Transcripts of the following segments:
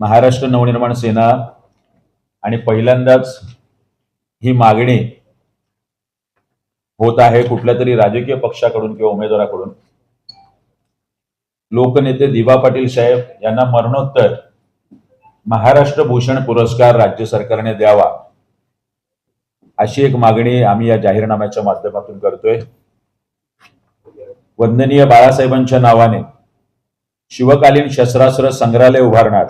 महाराष्ट्र नवनिर्माण सेना आणि पहिल्यांदाच ही मागणी होत आहे कुठल्या तरी राजकीय पक्षाकडून किंवा उमेदवाराकडून. लोकनेते दिवा पाटील साहेब यांना मरणोत्तर महाराष्ट्र भूषण पुरस्कार राज्य सरकारने द्यावा अशी एक मागणी आम्ही या जाहीरनाम्याच्या माध्यमातून करतोय. वंदनीय बाळासाहेबांच्या नावाने शिवकालीन शस्त्रास्त्र संग्रहालय उभारणार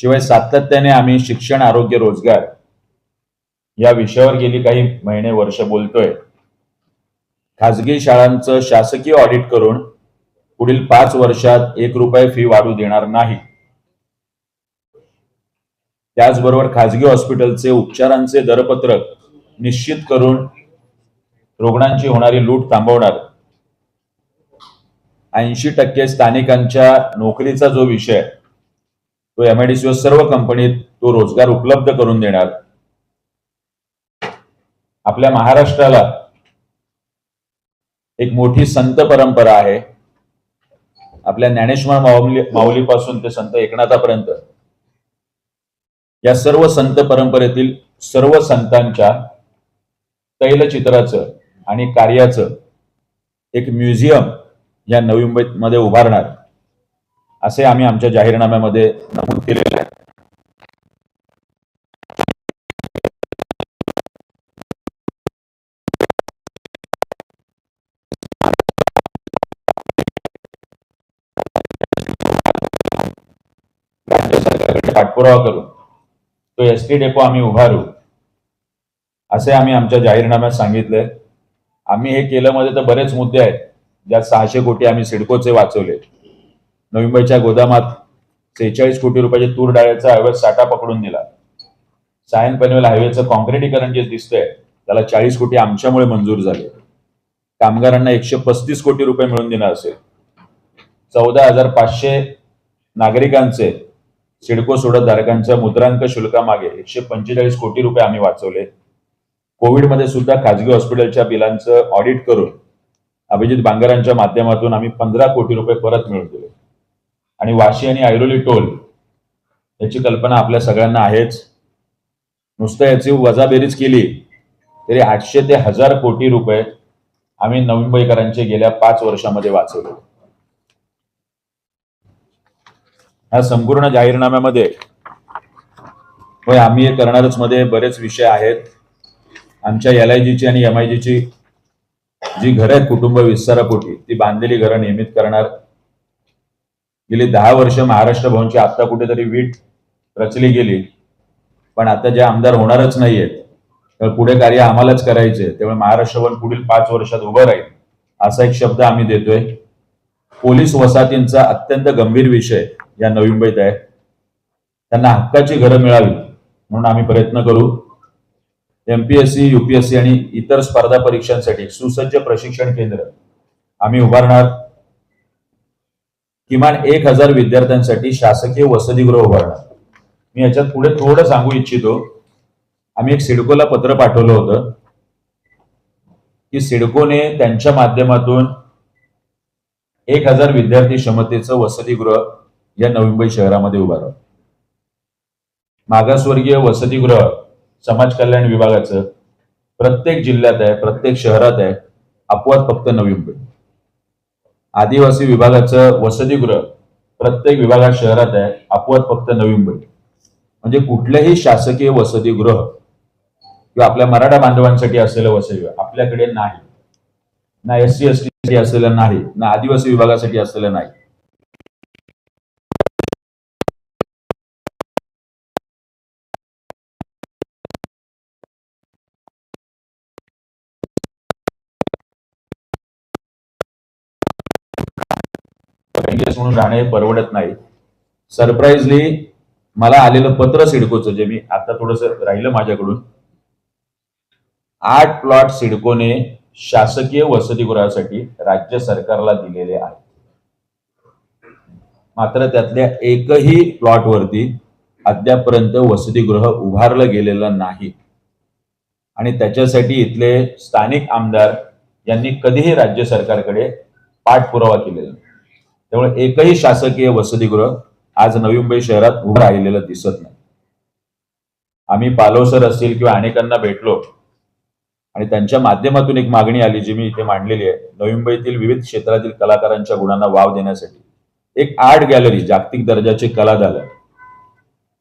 शिवाय सातत्याने आम्ही शिक्षण आरोग्य रोजगार या विषयावर गेली काही महिने वर्ष बोलतोय. खासगी शाळांचं शासकीय ऑडिट करून पुढील पाच वर्षात एक रुपये फी वाढू देणार नाही. त्याचबरोबर खाजगी हॉस्पिटलचे उपचारांचे दरपत्रक निश्चित करून रुग्णांची होणारी लूट थांबवणार. ऐंशी टक्के स्थानिकांच्या नोकरीचा जो विषय तो एमआयडीसीवर सर्व कंपनीत तो रोजगार उपलब्ध करून देणार. आपल्या महाराष्ट्राला एक मोठी संत परंपरा आहे. आपल्या ज्ञानेश्वर माऊली माऊलीपासून ते संत एकनाथापर्यंत. या सर्व संत परंपरेतील सर्व संतांच्या तैलचित्राचं आणि कार्याचं एक म्युझियम या नवी मुंबईमध्ये उभारणार. असे आम्ही आमच्या जाहीरनाम्यामध्ये नमूद केलेले आहे. पाठपुरावा करू तो एस टी डेपो आम्ही उभारू असे आम्ही आमच्या जाहीरनाम्यात सांगितले. आम्ही हे केलं मध्ये तर बरेच मुद्दे आहेत ज्यात सहाशे कोटी आम्ही सिडकोचे वाचवले. नवी मुंबईच्या गोदामात सेहेचाळीस कोटी रुपयाचे तूर डाळ्याचा अवैध साठा पकडून दिला. सायन पनवेल हायवेचं कॉन्क्रिटीकरण जे दिसतंय त्याला चाळीस कोटी आमच्यामुळे मंजूर झाले. कामगारांना एकशे पस्तीस कोटी रुपये मिळून देणार असेल. चौदा हजार पाचशे नागरिकांचे सिडको सोडत धारकांच्या मुद्रांक शुल्कामागे एकशे पंचेचाळीस कोटी रुपये आम्ही वाचवले. कोविडमध्ये सुद्धा खाजगी हॉस्पिटलच्या बिलांचं ऑडिट करून अभिजित बांगरांच्या माध्यमातून आम्ही पंधरा कोटी रुपये परत मिळून दिले. आणि वाशी आणि ऐरोली टोल याची कल्पना आपल्या सगळ्यांना आहेच. नुसतं याची वजाबेरीज केली तरी आठशे ते हजार कोटी रुपये आम्ही नवी मुंबईकरांचे गेल्या पाच वर्षामध्ये वाचवले. ह्या संपूर्ण जाहीरनाम्यामध्ये होय आम्ही हे करणारच मध्ये बरेच विषय आहेत. आमच्या एल आय जीची आणि एम आय जीची जी घरं आहेत कुटुंब विस्तारापोटी ती बांधलेली घरं नियमित करणार. गेली दहा वर्ष महाराष्ट्र भवनची आता कुठेतरी वीट रचली गेली. पण आता जे आमदार होणारच नाहीयेत तर पुढे कार्य आम्हालाच करायचे. त्यामुळे महाराष्ट्र भवन पुढील पाच वर्षात उभं राहील असा एक शब्द आम्ही देतोय. पोलीस वसाहतींचा अत्यंत गंभीर विषय या नवी मुंबईत आहे. त्यांना हक्काची घरं मिळावी म्हणून आम्ही प्रयत्न करू. एमपीएससी युपीएससी आणि इतर स्पर्धा परीक्षांसाठी सुसज्ज प्रशिक्षण केंद्र आम्ही उभारणार. किमान एक हजार विद्यार्थ्यांसाठी शासकीय वसतिगृह उभारणार. मी याच्यात पुढे थोडं सांगू इच्छितो. आम्ही एक सिडकोला पत्र पाठवलं होतं. की सिडकोने त्यांच्या माध्यमातून एक हजार विद्यार्थी क्षमतेचं वसतिगृह या नवी मुंबई शहरामध्ये उभारावं मागासवर्गीय वसतिगृह समाज कल्याण विभागाचं प्रत्येक जिल्ह्यात आहे प्रत्येक शहरात आहे अपवाद फक्त नवी मुंबई आदिवासी विभागाचं वसतिगृह प्रत्येक विभागात शहरात आहे अपवाद फक्त नवी मुंबई म्हणजे कुठलंही शासकीय वसतिगृह किंवा आपल्या मराठा बांधवांसाठी असलेलं वसतिगृह आपल्याकडे नाही. ना एस सी एस टी असलेलं नाही ना आदिवासी विभागासाठी असलेलं नाही. Rangers म्हणून राहणे हे परवडत नाही. सरप्राईजली मला आलेलं पत्र सिडकोचं जे मी आता थोडस राहिलं माझ्याकडून आठ प्लॉट सिडकोने शासकीय वसतिगृहासाठी राज्य सरकारला दिलेले आहेत. मात्र त्यातल्या एकही प्लॉटवरती अद्यापर्यंत वसतिगृह उभारलं गेलेलं नाही. आणि त्याच्यासाठी इथले स्थानिक आमदार यांनी कधीही राज्य सरकारकडे पाठपुरावा केलेला नाही. त्यामुळे एकही शासकीय वसतिगृह आज नवी मुंबई शहरात उभं राहिलेलं दिसत नाही. आम्ही पालोसर असतील किंवा अनेकांना भेटलो आणि त्यांच्या माध्यमातून एक मागणी आली जी मी इथे मांडलेली आहे नवी मुंबईतील विविध क्षेत्रातील कलाकारांच्या गुणांना वाव देण्यासाठी. एक आर्ट गॅलरी जागतिक दर्जाचे कला झालं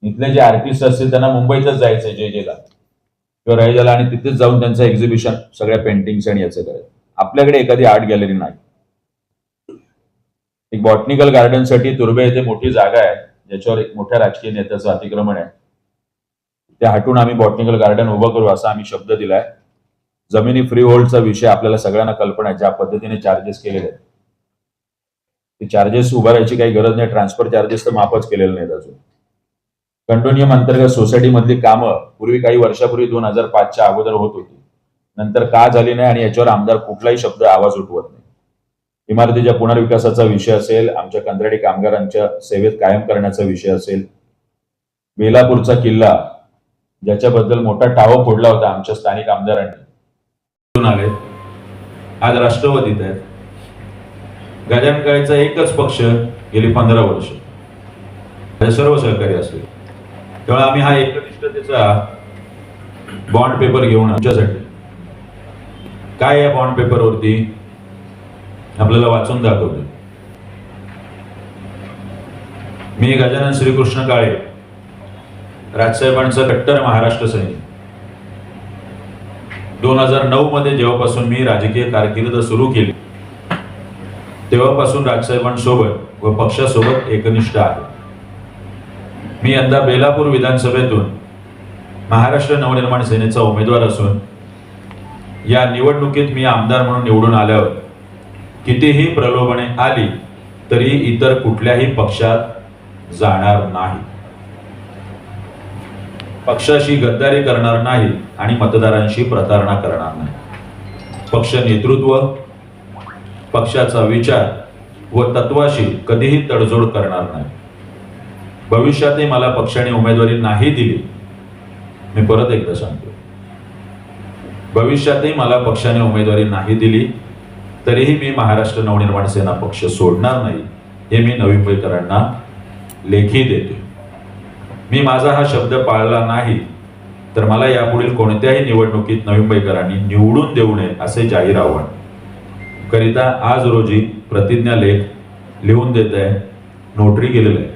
इथले जे आर्टिस्ट असतील त्यांना मुंबईतच जायचंय जे जेला किंवा रायजाला आणि तिथेच जाऊन त्यांचं एक्झिबिशन सगळ्या पेंटिंग्स आणि याचं करायचं. आपल्याकडे एखादी आर्ट गॅलरी नाही. एक बॉटनिकल गार्डनसाठी तुर्बे येथे मोठी जागा आहे ज्याच्यावर एक मोठ्या राजकीय नेत्याचं अतिक्रमण आहे ते हटून आम्ही बॉटनिकल गार्डन उभं करू असा आम्ही शब्द दिलाय. जमिनी फ्री होल्डचा विषय आपल्याला सगळ्यांना कल्पना आहे ज्या पद्धतीने चार्जेस केलेले आहेत. ते चार्जेस उभारायची काही गरज नाही ट्रान्सफर चार्जेस तर माफच केलेले नाहीत अजून. कंटोनियम अंतर्गत सोसायटी मधली कामं पूर्वी काही वर्षापूर्वी दोन हजार पाचच्या अगोदर होत होती. नंतर का झाली नाही आणि याच्यावर आमदार कुठलाही शब्द आवाज उठवत नाही. इमारतीच्या पुनर्विकासाचा विषय असेल आमच्या कंत्राटी कामगारांच्या सेवेत कायम करण्याचा विषय असेल. बेलापूरचा किल्ला ज्याच्याबद्दल मोठा टाव फोडला होता आमच्या स्थानिक आमदारांनी. आले. आज राष्ट्रवादीत आहेत. गजानन काळेचा एकच पक्ष गेली पंधरा वर्ष. सर्व सहकारी असेल. तेव्हा आम्ही हा एकनिष्ठतेचा बॉन्ड पेपर घेऊन आमच्यासाठी काय या बॉन्ड पेपरवरती आपल्याला वाचून दाखवतो. मी गजानन श्रीकृष्ण काळे राजसाहेबांचं कट्टर महाराष्ट्र सैनिक. दोन हजार नऊ मध्ये जेव्हापासून मी राजकीय कारकीर्द सुरू केली तेव्हापासून राजसाहेबांसोबत व पक्षासोबत एकनिष्ठ आहे. मी यंदा बेलापूर विधानसभेतून महाराष्ट्र नवनिर्माण सेनेचा उमेदवार असून या निवडणुकीत मी आमदार म्हणून निवडून आल्यावर कितीही प्रलोभने आली तरी इतर कुठल्याही पक्षात जाणार नाही. पक्षाशी गद्दारी करणार नाही आणि मतदारांशी प्रतारणा करणार नाही. पक्ष नेतृत्व पक्षाचा विचार व तत्वाशी कधीही तडजोड करणार नाही. भविष्यातही मला पक्षाने उमेदवारी नाही दिली. मी परत एकदा सांगतो. भविष्यातही मला पक्षाने उमेदवारी नाही दिली. तरीही मी महाराष्ट्र नवनिर्माण सेना पक्ष सोडणार नाही हे मी नवी मुंबईकरांना लेखी देतो. मी माझा हा शब्द पाळला नाही तर मला यापुढील कोणत्याही निवडणुकीत नवी मुंबईकरांनी निवडून देऊ नये असे जाहीर आव्हान. करिता आज रोजी प्रतिज्ञा लेख लिहून देत आहे नोटरी केलेलं आहे.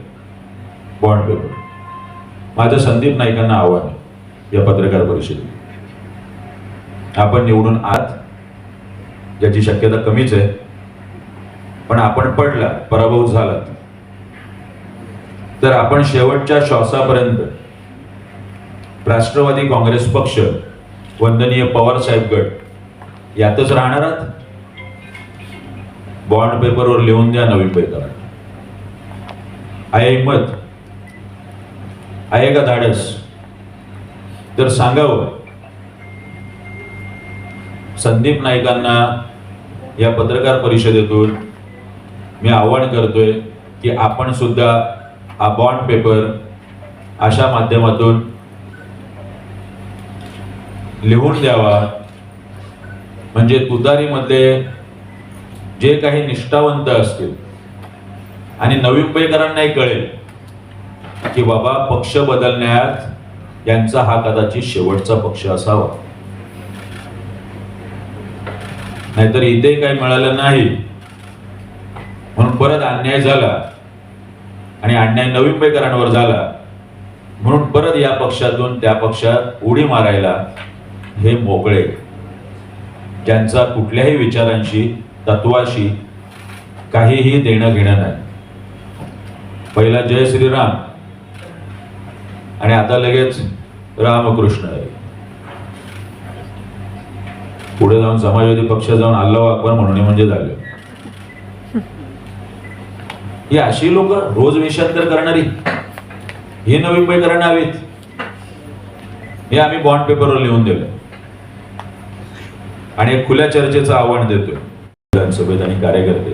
Bond paper. माझं संदीप नाईकांना आव्हान आहे या पत्रकार परिषदेत. आपण निवडून आत ज्याची शक्यता कमीच आहे. पण आपण पडला पराभव झाला तर आपण शेवटच्या श्वासापर्यंत राष्ट्रवादी काँग्रेस पक्ष वंदनीय पवार साहेब गट यातच राहणार आहात? बॉन्ड पेपरवर लिहून द्या नवीन पेपर आहे हिंमत आहे का धाडस? तर सांगावं. संदीप नाईकांना या पत्रकार परिषदेतून मी आव्हान करतोय की आपण सुद्धा हा बॉन्ड पेपर अशा माध्यमातून लिहून द्यावा. म्हणजे तुतारीमध्ये जे काही निष्ठावंत असतील आणि नवी मुंबईकरांनाही कळेल की बाबा पक्ष बदलण्यात यांचा हा कदाचित शेवटचा पक्ष असावा. नाहीतर इथे काही मिळालं नाही. म्हणून परत अन्याय झाला. आणि अन्याय नवीन पेकरांवर झाला. म्हणून परत या पक्षातून त्या पक्षात उडी मारायला हे मोकळे. ज्यांचा कुठल्याही विचारांशी तत्वाशी काहीही देणं घेणं नाही. पहिला जय श्रीराम. आणि आता लगेच रामकृष्ण आहे. पुढे जाऊन समाजवादी पक्ष जाऊन अल्लाह अकबर म्हणणे म्हणजे झालं. ही अशी लोक रोज वेषांतर करणारी. हे नवी मुंबईकरांना हवीत. हे आम्ही बॉन्ड पेपरवर लिहून दिलं आणि एक खुल्या चर्चेचं आव्हान देतोय. विधानसभेत आणि कार्यकर्ते.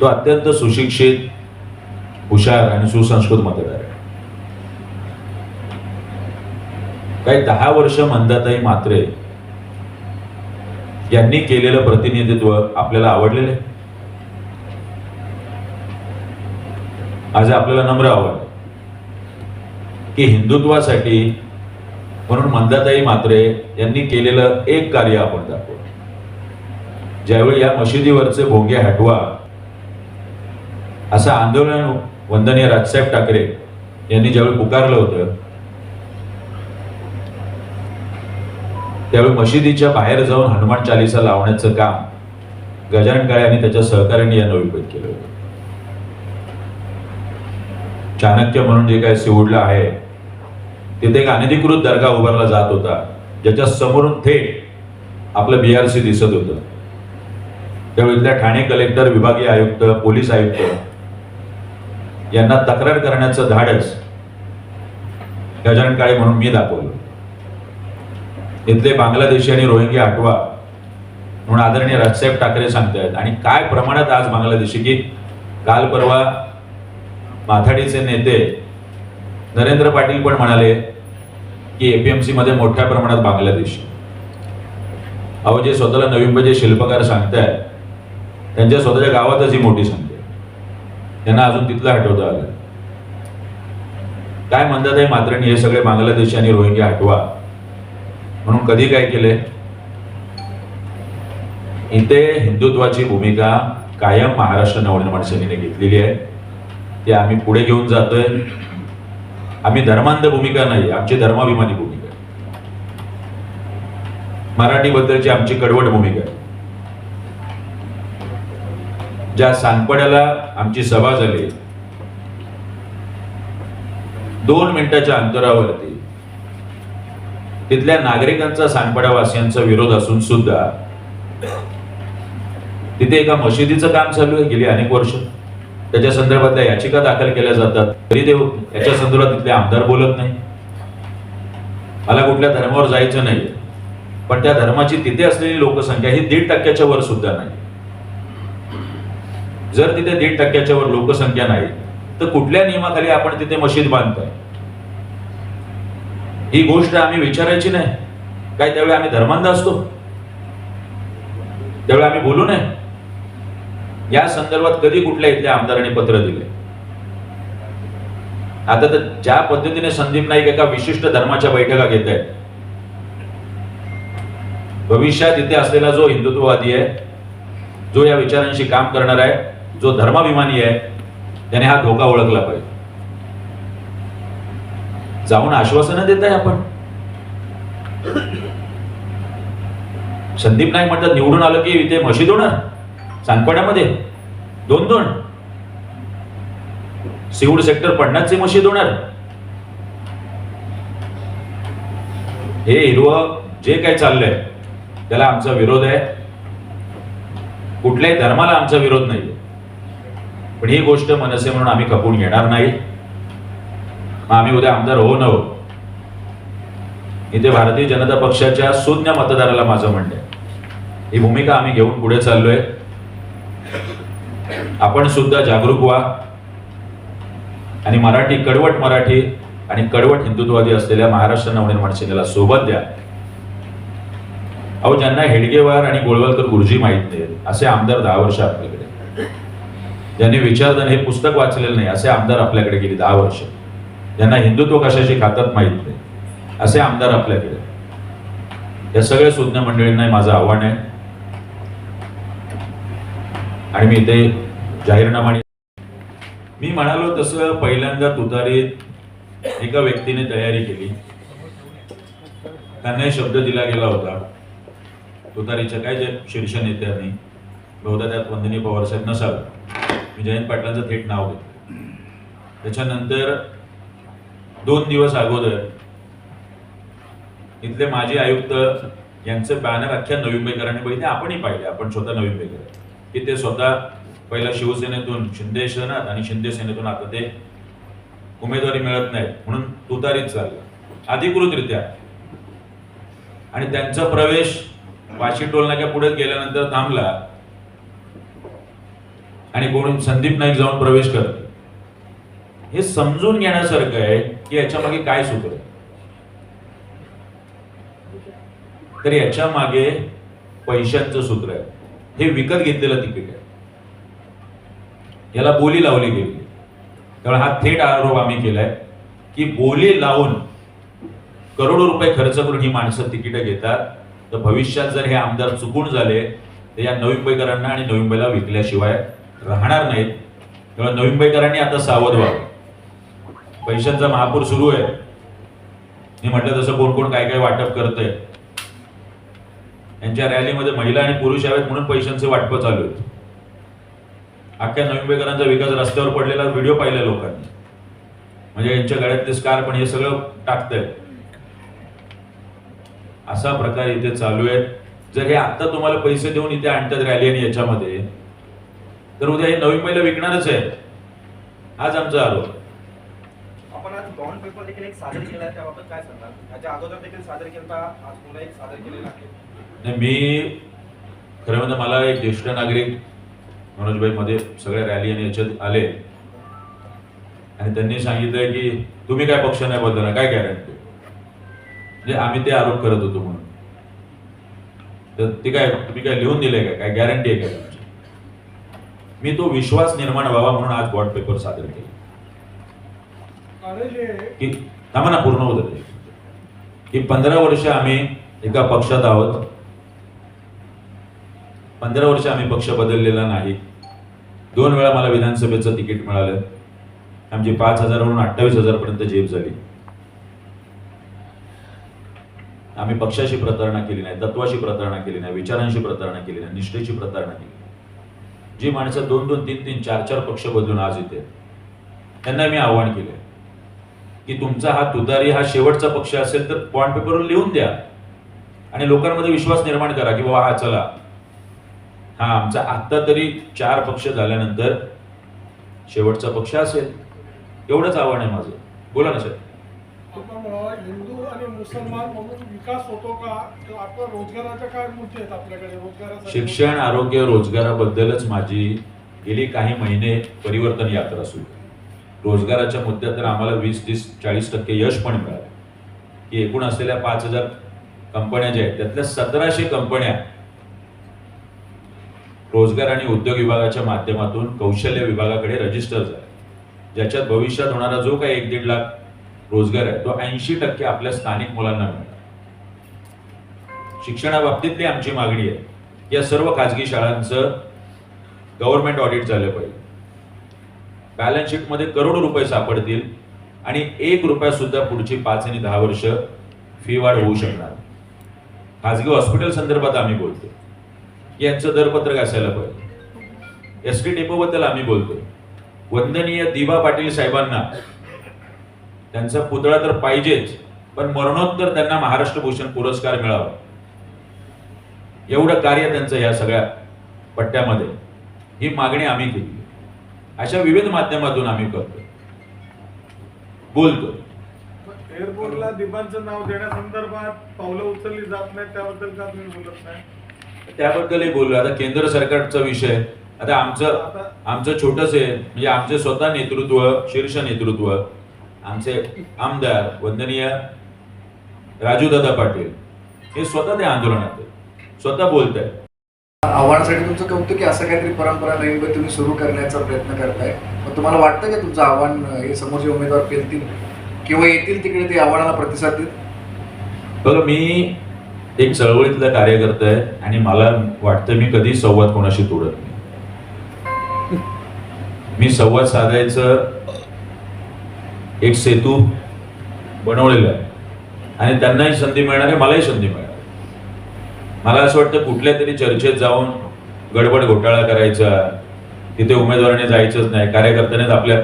तो अत्यंत सुशिक्षित हुशार आणि सुसंस्कृत मतदार आहे. काही दहा वर्ष मंदाताई मात्रे यांनी केलेलं प्रतिनिधित्व आपल्याला आवडलेलं आहे. आज आपल्याला नम्र आवड की हिंदुत्वासाठी म्हणून मंदाताई मात्रे यांनी केलेलं एक कार्य आपण दाखवू. ज्यावेळी या मशिदीवरचे भोंगे हटवा असं आंदोलन वंदनीय राजसाहेब ठाकरे यांनी ज्यावेळी पुकारलं होतं त्यावेळी मशिदीच्या बाहेर जाऊन हनुमान चालिसा लावण्याचं काम गजानन काळे आणि त्याच्या सहकार्याने या नवीपत केलं होतं. चाणक्य म्हणून जे काय सिवडला आहे तिथे एक अनधिकृत दर्गा उभारला जात होता ज्याच्या समोरून थेट आपलं बीआरसी दिसत होतं. त्यावेळी इथल्या ठाणे कलेक्टर विभागीय आयुक्त पोलीस आयुक्त यांना तक्रार करण्याचं धाडस गजानन काळे म्हणून मी दाखवलं. इथले बांगलादेशी आणि रोहिंग्या हटवा म्हणून आदरणीय राजसाहेब ठाकरे सांगतायत. आणि काय प्रमाणात आज बांगलादेशी की काल परवा माथाडीचे नेते नरेंद्र पाटील पण म्हणाले की एपीएमसी मध्ये मोठ्या प्रमाणात बांगलादेशी. अहो जे स्वतःला नवीन मुंबईचे शिल्पकार सांगतायत त्यांच्या स्वतःच्या गावातच ही मोठी संख्या त्यांना अजून तिथलं हटवता आलं. काय म्हणतात आहे मात्र हे सगळे बांगलादेशी आणि रोहिंग्या हटवा म्हणून कधी काय केले इथे हिंदुत्वाची भूमिका कायम महाराष्ट्र नवनिर्माण माणसांनी घेतलेली आहे. ते आम्ही पुढे घेऊन जातोय. आम्ही धर्मांध भूमिका नाही आमची धर्माभिमानी भूमिका आहे. आमची कडवट भूमिका आहे. ज्या सांगपड्याला आमची सभा झाली दोन मिनिटाच्या अंतरावरती तिथल्या नागरिकांचा सांगपडावासियांचा विरोध असून सुद्धा तिथे एका मशिदीचं काम चालू आहे. गेली अनेक वर्ष. त्याच्या संदर्भातल्या याचिका दाखल केल्या जातात. तरी ते याच्या संदर्भात तिथले आमदार बोलत नाही. मला कुठल्या धर्मावर जायचं नाही. पण त्या धर्माची तिथे असलेली लोकसंख्या ही दीड टक्क्याच्या वर सुद्धा नाही. जर तिथे दीड टक्क्याच्या वर लोकसंख्या नाही तर कुठल्या नियमाखाली आपण तिथे मशीद बांधताय? ही गोष्ट आम्ही विचारायची नाही. काय त्यावेळी आम्ही धर्मांध असतो. त्यावेळी आम्ही बोलू नये. या संदर्भात कधी कुठल्या इथल्या आमदारांनी पत्र दिले? आता तर ज्या पद्धतीने संदीप नाईक एका विशिष्ट धर्माच्या बैठका घेत आहेत भविष्यात इथे असलेला जो हिंदुत्ववादी आहे जो या विचारांशी काम करणार आहे जो धर्माभिमानी आहे त्याने हा धोका ओळखला पाहिजे. जाऊन आश्वासनं देत आहे आपण. संदीप नाईक म्हणतात निवडून आलं की इथे मशीद होणार सांगपाड्यामध्ये दोन दोन. सिवड सेक्टर पडण्याचे मशीद होणार. हे हिरवं जे काय चाललंय त्याला आमचा विरोध आहे. कुठल्याही धर्माला आमचा विरोध नाही पण ही गोष्ट मनसे म्हणून आम्ही खपून घेणार नाही. मग आम्ही उद्या आमदार हो न हो इथे भारतीय जनता पक्षाच्या शून्य मतदाराला माझं म्हणणं आहे. ही भूमिका आम्ही घेऊन पुढे चाललोय. आपण सुद्धा जागरूक व्हा. आणि मराठी कडवट मराठी आणि कडवट हिंदुत्ववादी असलेल्या महाराष्ट्र नवनिर्माण सेनेला सोबत द्या. अहो ज्यांना हेडगेवार आणि गोळवलकर गुरुजी माहीत नाहीत असे आमदार दहा वर्ष आपल्याकडे. ज्यांनी विचारधन हे पुस्तक वाचलेलं नाही असे आमदार आपल्याकडे गेली दहा वर्ष. ज्यांना हिंदुत्व कशाशी खातात माहीत नाही. असे आमदार आपल्याकडे या सगळ्या सुज्ञ मंडळींना माझं आव्हान आहे. आणि मी इथे जाहीरनामा आणि- मी म्हणालो तसं पहिल्यांदा तुतारीत एका व्यक्तीने तयारी केली. त्यांनाही शब्द दिला गेला होता. तुतारीच्या काय जे शीर्ष नेत्यांनी बहुधा त्यात वंदनीय पवार साहेब नसावे. मी जयंत पाटलांचं थेट नाव घेतलं. त्याच्यानंतर दोन दिवस अगोदर इथले माजी आयुक्त यांचे बॅनर अख्ख्या नवी मुंबईकरांनी बघितले आपणही पाहिले. आपण स्वतः नवी मुंबईकर की ते स्वतः पहिला शिवसेनेतून शिंदे सेनेत आणि शिंदे सेनेतून आता ते उमेदवारी मिळत नाही म्हणून तुतारीत चाललं. अधिकृतरित्या. आणि त्यांचा प्रवेश वाशी टोलनाक्या पुढे गेल्यानंतर थांबला. आणि कोणी? संदीप नाईक जाऊन प्रवेश करत हे समजून घेण्यासारखं आहे की याच्या मागे काय सूत्र आहे. तर याच्या मागे पैशांचं सूत्र आहे. हे विकत घेतलेलं तिकीट आहे. याला बोली लावली गेली. त्यामुळे हा थेट आरोप आम्ही केलाय की बोली लावून करोडो रुपये खर्च करून ही माणसं तिकीटं घेतात. तर भविष्यात जर हे आमदार चुकून झाले तर या नवी मुंबईकरांना आणि नवी मुंबईला विकल्याशिवाय राहणार नाहीत. त्यामुळे नवी मुंबईकरांनी आता सावध व्हावं. पैशांचा महापूर सुरू आहे. मी म्हटलं तसं कोण कोण काय काय वाटप करतंय. यांच्या रॅलीमध्ये महिला आणि पुरुष यावेत म्हणून पैशांचे वाटप चालू आहेत. अख्ख्या नवी विकास रस्त्यावर पडलेला व्हिडिओ पाहिला लोकांनी. म्हणजे यांच्या गळ्यातले स्कार पण हे सगळं टाकतंय. असा प्रकार इथे चालू आहे जर हे आता तुम्हाला पैसे देऊन इथे आणतात रॅली आणि याच्यामध्ये तर उद्या हे नवी मुंबईला विकणारच आहे आज आमचा आरोप. बॉन्ड पेपर देखील एक सादर केला आहे त्याबाबत काय सांगणार त्याच्या अगोदर देखील सादर केला आज पुन्हा एक सादर केलेला आहे. नाही, मी खरं म्हणजे मला एक ज्येष्ठ नागरिक मनोजभाई मध्ये सगळ्या रॅली आणि याच्यात आले. आणि त्यांनी सांगितलंय की तुम्ही काय पक्ष नाही बदलणार काय गॅरंटी म्हणजे आम्ही ते आरोप करत होतो म्हणून. तर ते काय तुम्ही काय लिहून दिले काय? काय गॅरंटी आहे काय मी तो विश्वास निर्माण व्हावा म्हणून आज बॉन्ड पेपर सादर केला. की थांबा ना पूर्ण होत ते की पंधरा वर्ष आम्ही एका पक्षात आहोत पंधरा वर्ष आम्ही पक्ष बदललेला नाही दोन वेळा मला विधानसभेचं तिकीट मिळालं आमची पाच हजारवरून अठ्ठावीस हजार पर्यंत झेप झाली आम्ही पक्षाशी प्रतारणा केली नाही तत्वाशी प्रतारणा केली नाही विचारांशी प्रतारणा केली नाही निष्ठेची प्रतारणा केली जी माणसं दोन दोन तीन तीन चार चार पक्ष बदलून आज येते त्यांना मी आव्हान केलं की तुमचा हा तुतारी हा शेवटचा पक्ष असेल तर बॉन्ड पेपरवर लिहून द्या. आणि लोकांमध्ये विश्वास निर्माण करा की बाबा हा चला. हा आमचा आत्ता तरी चार पक्ष झाल्यानंतर शेवटचा पक्ष असेल. एवढंच आव्हान आहे माझं. बोला ना सर आपण अ, हिंदू आणि मुसलमान म्हणून विकास होतो का? किंवा आपल्या रोजगाराच्या काय मुद्दे आहेत आपल्याकडे? रोजगारासाठी शिक्षण आरोग्य रोजगाराबद्दलच माझी गेली काही महिने परिवर्तन यात्रा सुरू. रोजगाराच्या मुद्द्यात तर आम्हाला वीस तीस चाळीस टक्के यश पण मिळालं की एकूण असलेल्या पाच हजार कंपन्या ज्या आहेत त्यातल्या सतराशे कंपन्या रोजगार आणि उद्योग विभागाच्या माध्यमातून कौशल्य विभागाकडे रजिस्टर झाल्या. ज्याच्यात भविष्यात होणारा जो काही एक दीड लाख रोजगार आहे तो ऐंशी टक्के आपल्या स्थानिक मुलांना मिळणार. शिक्षणाबाबतीतली आमची मागणी आहे या सर्व खाजगी शाळांचं गव्हर्नमेंट ऑडिट झालं पाहिजे. बॅलन्स शीटमध्ये करोडो रुपये सापडतील आणि एक रुपया सुद्धा पुढची पाच आणि दहा वर्ष फी वाढ होऊ शकणार. खाजगी हॉस्पिटल संदर्भात आम्ही बोलतो यांचं दरपत्रक असायला पाहिजे. एस टी डेपोबद्दल आम्ही बोलतो वंदनीय दिवा पाटील साहेबांना त्यांचा पुतळा तर पाहिजेच पण मरणोत्तर त्यांना महाराष्ट्र भूषण पुरस्कार मिळावा. एवढं कार्य त्यांचं या सगळ्या पट्ट्यामध्ये. ही मागणी आम्ही केली. अशा विविध माध्यमातून आम्ही करतो बोलतो एअरपोर्टला दिबांचं नाव देण्यासंदर्भात पावलं उचलली जात नाही त्याबद्दल का तुम्ही बोलत नाही? त्याबद्दलही बोललो आता केंद्र सरकारचा विषय आता आमचं आमचं छोटस आहे म्हणजे आमचे स्वतः नेतृत्व शीर्ष नेतृत्व आमचे आमदार वंदनीय राजूदादा पाटील हे स्वतः त्या आंदोलनात. स्वतः बोलत आहेत आव्हानासाठी तुमचं कौतुक की असं काहीतरी परंपरा नवीन तुम्ही सुरू करण्याचा प्रयत्न करताय. मग तुम्हाला वाटतं का तुमचं आव्हान हे समोरचे उमेदवार पेलतील किंवा येतील तिकडे ते आव्हानाला प्रतिसाद देत? बघा मी एक चळवळीतला कार्यकर्ता आहे आणि मला वाटतं मी कधी संवाद कोणाशी तोडत नाही. मी संवाद साधायचं एक सेतू बनवलेला आहे. आणि त्यांनाही संधी मिळणार आहे मलाही संधी मिळणार मला असं वाटतं कुठल्या तरी चर्चेत जाऊन गडबड घोटाळा करायचा तिथे उमेदवाराने जायचंच नाही कार्यकर्त्यानेच आपल्या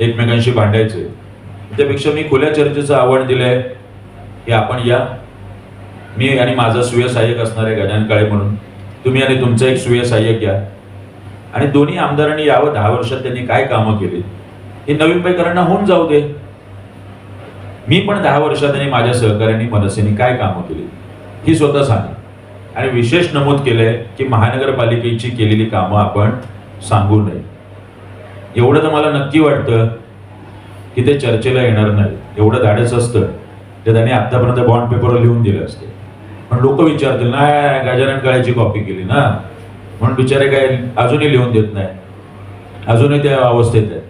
एकमेकांशी भांडायचे. त्यापेक्षा मी खुल्या चर्चेचं आव्हान दिलंय की आपण या. मी आणि माझा सुय सहाय्यक असणार आहे गजानन काळे म्हणून. तुम्ही आणि तुमचं एक सुय सहाय्यक या. आणि दोन्ही आमदारांनी यावं दहा वर्षात त्यांनी काय कामं केली हे नवीन मुंबईकरांना होऊन जाऊ दे. मी पण दहा वर्षात आणि माझ्या सहकाऱ्यांनी मनसेने काय कामं केली ही स्वतः सांगेन आणि विशेष नमूद केलंय की महानगरपालिकेची केलेली कामं आपण सांगू नये. एवढं तर मला नक्की वाटतं की ते चर्चेला येणार नाही. एवढं धाडस असतं ते त्यांनी आतापर्यंत बॉन्ड पेपरवर लिहून दिलं असते. पण लोक विचारतील ना गजानन काळ्याची कॉपी केली ना? म्हणून बिचारे काय अजूनही लिहून देत नाही. अजूनही त्या अवस्थेत आहेत.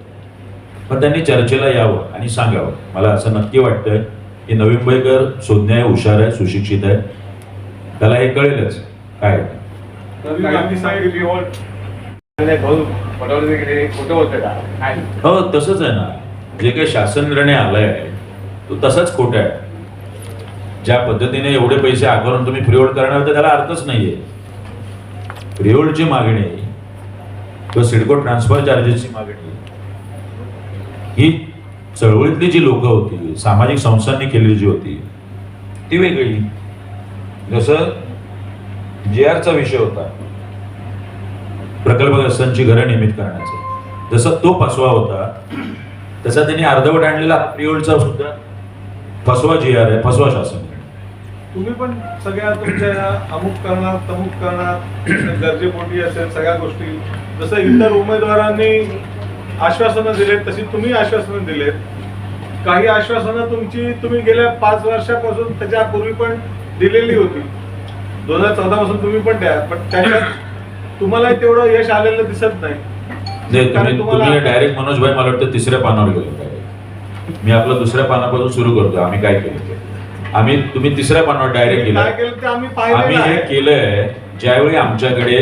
पण त्यांनी चर्चेला यावं आणि सांगावं. मला असं नक्की वाटतंय की नवीन मुंबईकर सुज्ञ आहे हुशार आहे सुशिक्षित आहे. त्याला हे कळेलच काय. हो तसंच आहे ना. जे काही शासन निर्णय आलाय तो तसाच खोटा आहे. ज्या पद्धतीने एवढे पैसे आकारून तुम्ही फ्रीहोल्ड करणार तर त्याला अर्थच नाहीये. फ्रीहोल्डची मागणी किंवा सिडको ट्रान्सफर चार्जेसची मागणी ही चळवळीतली जी लोक होती सामाजिक संस्थांनी केलेली जी होती ती वेगळी. जसं जे आरचा विषय होता. प्रकल्पग्रस्तांची घरं नियमित करण्याचा. जसा तो फसवा होता तसा त्यांनी अर्धवट आणलेला प्रिओल्डचा सुद्धा फसवा जी आर आहे फसवा शासन. तुम्ही पण सगळ्या तुमच्या अमुक करणार तमुक करणार गरजेपोटी असेल सगळ्या गोष्टी. जसं इतर उमेदवारांनी आश्वासनं दिलेत तशी तुम्ही आश्वासनं दिलेत. काही आश्वासनं तुमची तुम्ही गेल्या पाच वर्षापासून त्याच्यापूर्वी पण दिलेली होती. दोन हजार चौदा पासून तुम्ही पण द्या पण त्याच्यात तुम्हाला तेवढं यश आलेलं दिसत नाही. कारण तुम्हाला- डायरेक्ट मनोज भाई मला वाटतं तिसऱ्या पानावर गेलो मी आपलं दुसऱ्या पानापासून सुरू करतो आम्ही काय केलं ते. आम्ही तुम्ही तिसऱ्या पानावर डायरेक्ट गेला आम्ही हे केलंय ज्यावेळी आमच्याकडे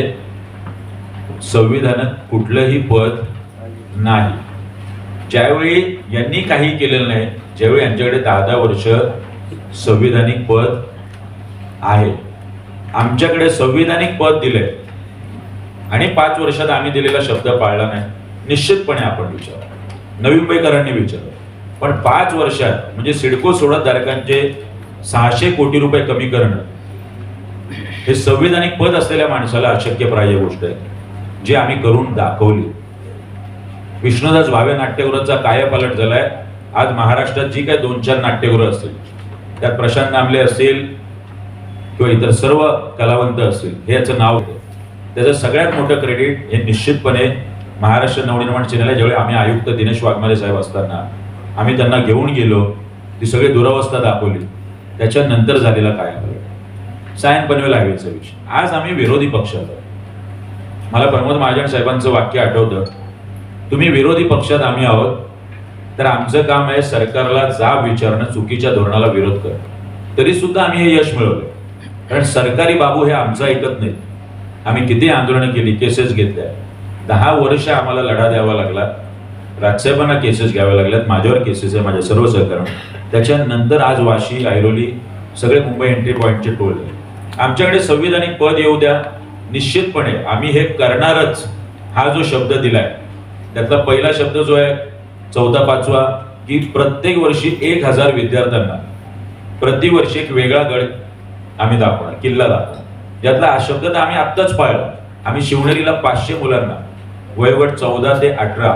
संविधानात कुठलंही पद नाही ज्यावेळी यांनी काही केलेलं नाही ज्यावेळी यांच्याकडे दहा दहा वर्ष संविधानिक पद आहे. आमच्याकडे संविधानिक पद दिले आणि पाच वर्षात आम्ही दिलेला शब्द पाळला नाही. निश्चितपणे आपण विचार. नवी मुंबईकरांनी विचारलं पण पाच वर्षात म्हणजे सिडको सोडतधारकांचे सहाशे कोटी रुपये कमी करणं हे संविधानिक पद असलेल्या माणसाला अशक्यप्राय गोष्ट आहे. जी आम्ही करून दाखवली. विष्णुदास भावे नाट्यगृहाचा कायापालट झालाय. आज महाराष्ट्रात जी काही दोन चार नाट्यगृह असतील त्यात प्रशांत नामले असतील किंवा इतर सर्व कलावंत असतील हे याचं नाव होतं. त्याचं सगळ्यात मोठं क्रेडिट हे निश्चितपणे महाराष्ट्र नवनिर्माण सेनेला ज्यावेळी आम्ही आयुक्त दिनेश वाघमारे साहेब असताना आम्ही त्यांना घेऊन गेलो ती सगळी दुरावस्था दाखवली. त्याच्यानंतर झालेला काय सायन पनवेल हायवेचा विषय. आज आम्ही विरोधी पक्षात आहोत. मला प्रमोद महाजन साहेबांचं वाक्य आठवतं. तुम्ही विरोधी पक्षात आम्ही आहोत तर आमचं काम आहे सरकारला जाब विचारणं चुकीच्या धोरणाला विरोध करणं. तरी सुद्धा आम्ही हे यश मिळवलं कारण सरकारी बाबू हे आमचं ऐकत नाहीत. आम्ही किती आंदोलनं केली केसेस घेतल्या. दहा वर्ष आम्हाला लढा द्यावा लागला. राजसाहेबांना केसेस घ्याव्या लागल्यात माझ्यावर केसेस आहे माझ्या सर्व सहकारण त्याच्यानंतर आज वाशी ऐरोली सगळे मुंबई एंट्री पॉईंटचे टोल आमच्याकडे संविधानिक पद येऊ द्या. निश्चितपणे आम्ही हे करणारच हा जो शब्द दिलाय. त्यातला पहिला शब्द जो आहे चौथा पाचवा की प्रत्येक वर्षी एक हजार विद्यार्थ्यांना प्रतिवर्षी एक वेगळा गड आम्ही दाखवणार किल्ला दाखवणार. यातला हा शब्द तर आम्ही आत्ताच पाळला. आम्ही शिवनेरीला पाचशे मुलांना वयोगट चौदा ते अठरा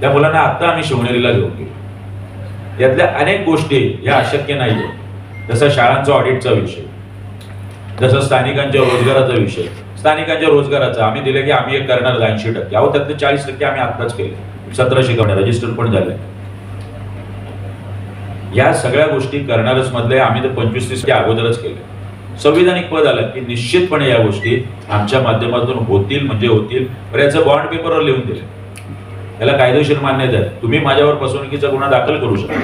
त्या मुलांना आत्ता आम्ही शिवनेरीला घेऊन गेलो. यातल्या अनेक गोष्टी या अशक्य नाहीये. जसं शाळांचा ऑडिटचा विषय जसं स्थानिकांच्या रोजगाराचा विषय. स्थानिकांच्या रोजगाराचा आम्ही दिले की आम्ही एक करणार ऐंशी टक्के. अहो त्यातले चाळीस टक्के आम्ही आत्ताच केले. सतराशे कवण्या रजिस्टर पण झाले. या सगळ्या गोष्टी करणारच मधले आम्ही तर पंचवीस तीस अगोदरच केले. संविधानिक पद आलं की निश्चितपणे या गोष्टी आमच्या माध्यमातून होतील म्हणजे होतील. पण याचं बॉन्ड पेपरवर लिहून दिले. याला कायदेशीर मान्यता आहे. तुम्ही माझ्यावर फसवणुकीचा गुन्हा दाखल करू शकता.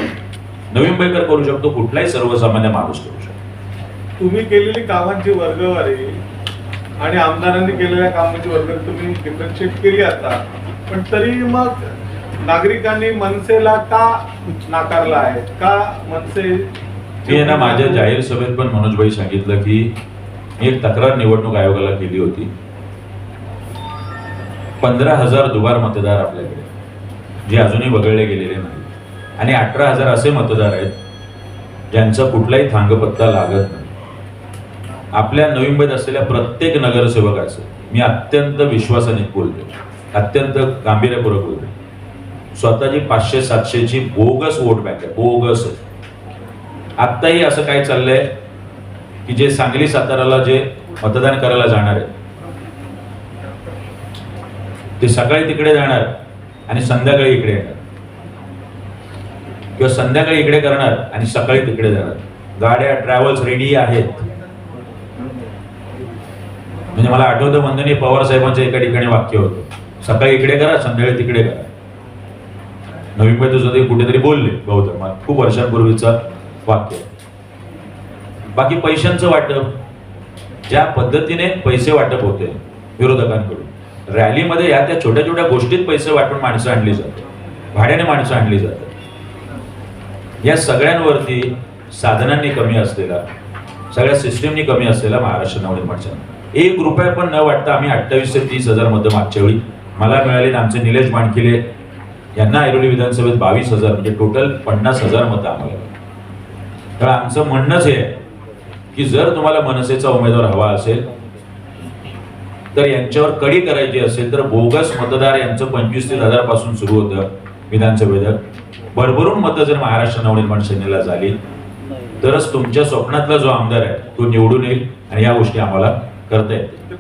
नवीन मुंबईकर करू शकतो कुठलाही सर्वसामान्य माणूस करू शकतो. तुम्ही केलेली कामांची वर्गवारी आणि आमदारांनी केलेल्या कामांची वर्ग तुम्ही डिफरन्शिएट केली आता. पण तरी मग नागरिकांनी मनसेला का नाकारला आहे? का मनसे मी ना माझ्या जाहीर सभेत पण मनोजभाई सांगितलं की मी एक तक्रार निवडणूक आयोगाला केली होती. पंधरा हजार दुबार मतदार आपल्याकडे जे अजूनही वगळले गेलेले नाही आणि अठरा हजार असे मतदार आहेत ज्यांचा कुठलाही थांगपत्ता लागत नाही. आपल्या नवी मुंबईत असलेल्या प्रत्येक नगरसेवकाचं मी अत्यंत विश्वासाने बोलतो अत्यंत गांभीर्यपूर्वक बोलतो स्वतःची पाचशे सातशेची बोगस वोट बँक आहे बोगस. आत्ताही असं काय चाललंय की जे सांगली साताराला जे मतदान करायला जाणार आहे ते सकाळी तिकडे जाणार आणि संध्याकाळी इकडे येणार. किंवा संध्याकाळी इकडे करणार आणि सकाळी तिकडे जाणार. गाड्या ट्रॅव्हल्स रेडी आहेत. म्हणजे मला आठवतं वंदनीय पवार साहेबांचं एका ठिकाणी वाक्य होतं सकाळी इकडे करा संध्याकाळी तिकडे करा. नवी मुंबईत कुठेतरी बोलले बौद्ध खूप वर्षांपूर्वीचं वाक्य. बाकी पैशांचं वाटप ज्या पद्धतीने पैसे वाटप होते विरोधकांकडून रॅलीमध्ये या त्या छोट्या छोट्या गोष्टीत पैसे वाटून माणसं आणली जातात. भाड्याने माणसं आणली जातात. या सगळ्यांवरती साधनांनी कमी असलेला सगळ्या सिस्टीमनी कमी असलेला महाराष्ट्र नवनिर्माण सेना एक रुपया पण न वाटता आम्ही अठ्ठावीस ते तीस हजार मतं मागच्या वेळी मला मिळाले आमचे निलेश माणखिले यांना ऐरोली विधानसभेत बावीस हजार म्हणजे टोटल पन्नास हजार मतं आम्हाला. तर आमचं म्हणणंच हे की जर तुम्हाला मनसेचा उमेदवार हवा असेल तर यांच्यावर कडी करायची असेल तर बोगस मतदार यांचं पंचवीस तीस हजारपासून सुरू होतं विधानसभेत. भरभरून मतं जर महाराष्ट्र नवनिर्माण सेनेला झाली तरच तुमच्या स्वप्नातला जो आमदार आहे तो निवडून येईल आणि या गोष्टी आम्हाला करता येतील.